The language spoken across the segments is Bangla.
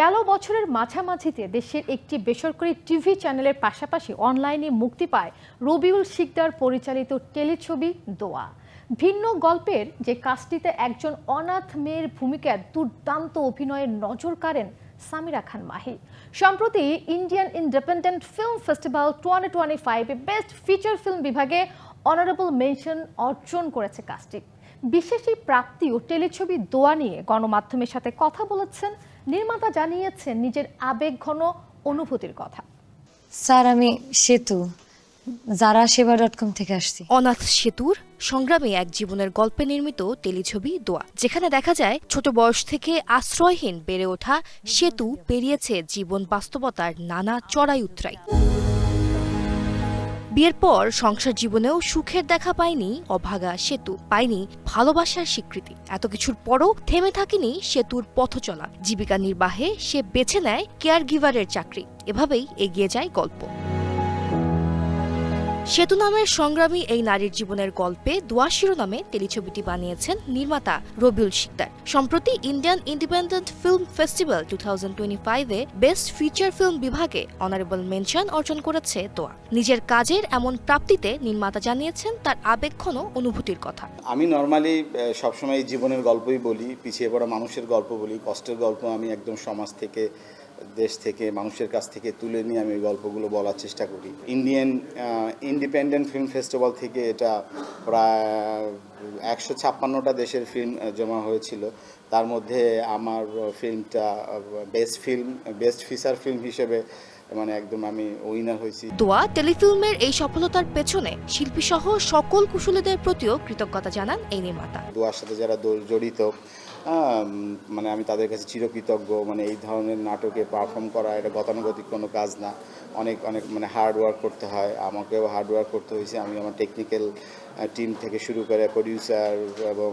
গেল বছরের মাঝামাঝিতে দেশের একটি বেসরকারি টিভি চ্যানেলের পাশাপাশি অনলাইনে মুক্তি পায় রবিউল শিকদার পরিচালিত টেলিছবি দোয়া। ভিন্ন গল্পের যে কাজটিতে একজন অনাথ মেয়ের ভূমিকায় দুর্দান্ত অভিনয়ের নজর কাড়েন সামিরা খান মাহি। সম্প্রতি Indian independent film festival twenty twenty ফাইভে বেস্ট ফিচার ফিল্ম বিভাগে অনারেবল মেনশন অর্জন করেছে কাজটি। বিশেষ এই প্রাপ্তি ও টেলিছবি দোয়া নিয়ে গণমাধ্যমের সাথে কথা বলেছেন নির্মাতা জানিয়েছেন নিজের আবেগ ঘন অনুভূতির কথা। স্যার আমি সেতু যারা সেবা ডট কম থেকে আসছি। অনাথ সেতুর সংগ্রামে এক জীবনের গল্পে নির্মিত টেলিছবি দোয়া যেখানে দেখা যায় ছোট বয়স থেকে আশ্রয়হীন বেড়ে ওঠা সেতু পেরিয়েছে জীবন বাস্তবতার নানা চড়াই উতরাই। বিয়ের পর সংসার জীবনেও সুখের দেখা পায়নি অভাগা সেতু, পায়নি ভালোবাসার স্বীকৃতি। এত কিছুর পরও থেমে থাকেনি সেতুর পথ চলা। জীবিকা নির্বাহে সে বেছে নেয় কেয়ার গিভারের চাকরি। এভাবেই এগিয়ে যায় গল্প। সেতু নামের সংগ্রামী এই নারীর জীবনের গল্পে দোয়া শিরোনামে টেলিছবিটি বানিয়েছেন নির্মাতা রবিউল শিকদার। সম্প্রতি Indian independent film festival two thousand twenty ফাইভে বেস্ট ফিচার ফিল্ম বিভাগে অনারেবল মেনশন অর্জন করেছে দোয়া। নিজের কাজের এমন প্রাপ্তিতে নির্মাতা জানিয়েছেন তার আবেগঘন অনুভূতির কথা। আমি নর্মালি সবসময় জীবনের গল্পই বলি, পিছিয়ে পড়া মানুষের গল্প বলি, কষ্টের গল্প আমি একদম সমাজ থেকে দেশ থেকে, মানুষের কাছ থেকে তুলে নিয়ে আমি ওই গল্পগুলো বলার চেষ্টা করি। ইন্ডিয়ান ইন্ডিপেন্ডেন্ট ফিল্ম ফেস্টিভ্যাল থেকে এটা প্রায় একশো ছাপ্পান্নটা দেশের ফিল্ম জমা হয়েছিল। তার মধ্যে আমার ফিল্মটা best film best feature film হিসেবে মানে একদম আমি উইনার হয়েছি। দোয়া টেলিফিল্মের এই সফলতার পেছনে শিল্পীসহ সকল কুশলীদের প্রতিও কৃতজ্ঞতা জানান এই নির্মাতা। দোয়ার সাথে যারা জড়িত মানে আমি তাদের কাছে চিরকৃতজ্ঞ মানে এই ধরনের নাটকে পারফর্ম করা এটা গতানুগতিক কোনো কাজ না। অনেক অনেক মানে হার্ড ওয়ার্ক করতে হয়। আমাকেও হার্ড ওয়ার্ক করতে হয়েছে। আমি আমার টেকনিক্যাল টিম থেকে শুরু করে প্রডিউসার এবং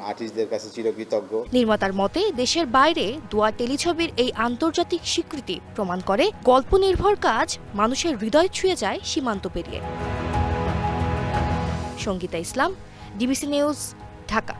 আর্টিস্টদের কাছে চিরকৃতজ্ঞ। নির্মাতার মতে, দেশের বাইরে দোয়া টেলিছবির এই আন্তর্জাতিক স্বীকৃতি প্রমাণ করে গল্প নির্ভর কাজ মানুষের হৃদয় ছুঁয়ে যায় সীমান্ত পেরিয়ে। Sangita Islam DBC news Dhaka.